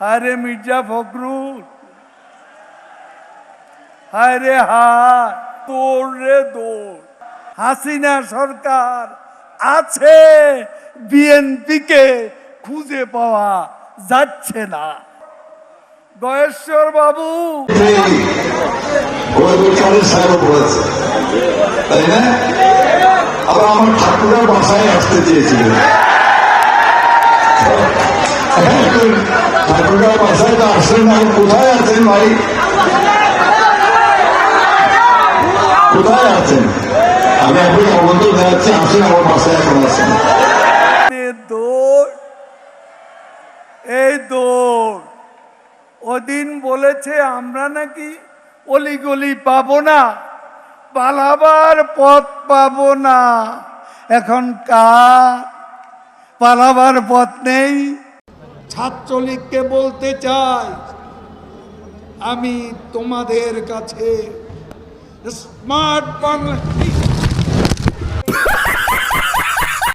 আরে মির্জা ফখরুল আরে হায়, দৌড় রে দৌড়। হাসিনা সরকার আছে, বিএনপিকে খুঁজে পাওয়া যাচ্ছে না। গয়েশ্বর বাবু। আমার ঠাকুরের বাসায় আসতে চেয়েছিলেন। আসলেন আমি কোথায় আছেন ভাই? কোথায় আছেন? আমি এখন আমন্ত্রণ দেখাচ্ছি, আসেন আমার বাসায় এখন দৌড়, এই দৌড় ওদিন বলেছে, আমরা নাকি অলিগলি পাবো না, পালাবার পথ পাবো না। এখন কার? পালাবার পথ নেই ছাত্রলীগকে বলতে চাই আমি তোমাদের কাছে স্মার্ট বাংলা